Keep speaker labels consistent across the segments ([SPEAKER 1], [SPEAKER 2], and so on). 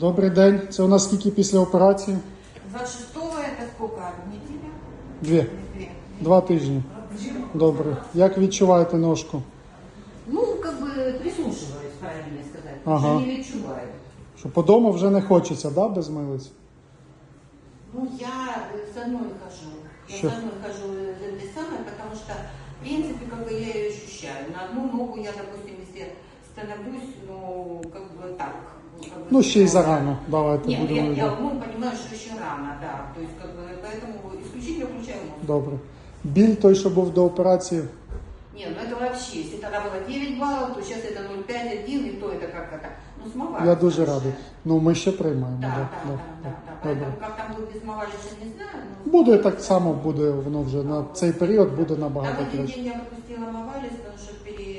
[SPEAKER 1] Добрий день. Це у нас скільки після операції?
[SPEAKER 2] 26-го это сколько? Неделя?
[SPEAKER 1] Дві.
[SPEAKER 2] Две.
[SPEAKER 1] Два тижні. Добре. Як відчуваєте ножку?
[SPEAKER 2] Ну, как бы прислушиваюсь, правильно сказать.
[SPEAKER 1] Ага.
[SPEAKER 2] Уже не відчуваю.
[SPEAKER 1] Що по дому вже не хочеться, да, без милиць?
[SPEAKER 2] Ну, я э, с одной хожу. Я
[SPEAKER 1] Что?
[SPEAKER 2] с одной хожу э, этой самой, потому что, в принципе, как бы я ее ощущаю. На одну ногу я, допустим, если становлюсь, ну, как бы так. как бы,
[SPEAKER 1] Ну, ще й
[SPEAKER 2] ну,
[SPEAKER 1] зарано. Давайте
[SPEAKER 2] Нет, я,
[SPEAKER 1] будемо.
[SPEAKER 2] я
[SPEAKER 1] йти.
[SPEAKER 2] ну, понимаю, что еще рано, да. То есть, как бы, поэтому исключительно включаю мозг.
[SPEAKER 1] Добре. Біль той, що був до операції.
[SPEAKER 2] Не, ну это вообще, если тогда было 9 баллов, то сейчас это 0,5-1, и то это как это, ну, смывается.
[SPEAKER 1] Я дуже радий. Ну, ми ще приймаємо.
[SPEAKER 2] Да, да,
[SPEAKER 1] да,
[SPEAKER 2] да, да, да.
[SPEAKER 1] Добре.
[SPEAKER 2] Поэтому как там будет без смывалища, не знаю. но-
[SPEAKER 1] Буде так само, буде воно вже на цей період буде
[SPEAKER 2] Там
[SPEAKER 1] набагато
[SPEAKER 2] один
[SPEAKER 1] краще.
[SPEAKER 2] день я пропустила мовалис, потому что пере...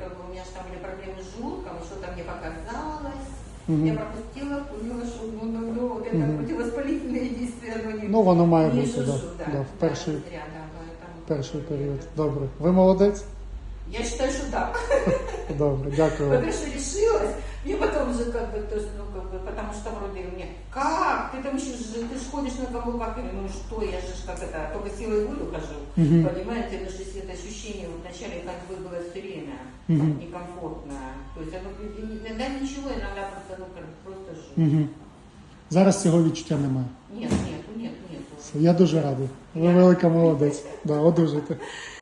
[SPEAKER 2] как бы у меня же там были проблемы с желудком, и что-то мне показалось.
[SPEAKER 1] Мгм.
[SPEAKER 2] Я пропустила, поняла, что ну, ну, ну, вот это
[SPEAKER 1] Мгм.
[SPEAKER 2] противовоспалительные действия, оно не,
[SPEAKER 1] Ну, воно має
[SPEAKER 2] не
[SPEAKER 1] бути, да,
[SPEAKER 2] жужжу, да,
[SPEAKER 1] да, в перший,
[SPEAKER 2] да, зря, да, поэтому-
[SPEAKER 1] перший період. Добре. Ви молодець?
[SPEAKER 2] Я считаю, что да.
[SPEAKER 1] Добре, дякую вам.
[SPEAKER 2] Потому что решилась, и потом же как бы, то есть, ну, как бы, потому что вроде мне, как, ты там еще, ж- ты ж ходишь на каблуках, Я говорю, ну что, я же ж как это, только силой волю хожу,
[SPEAKER 1] Мгм.
[SPEAKER 2] понимаете, потому что если это ощущение вот вначале ходьбы было все время
[SPEAKER 1] Мгм.
[SPEAKER 2] некомфортно, то есть оно, иногда ничего, иногда просто, ну, как, просто жуть.
[SPEAKER 1] Угу. Зараз цього відчуття немає.
[SPEAKER 2] Нет, нету, нет, нету.
[SPEAKER 1] Я дуже радий. Ви велика молодець. Да, одужуйте.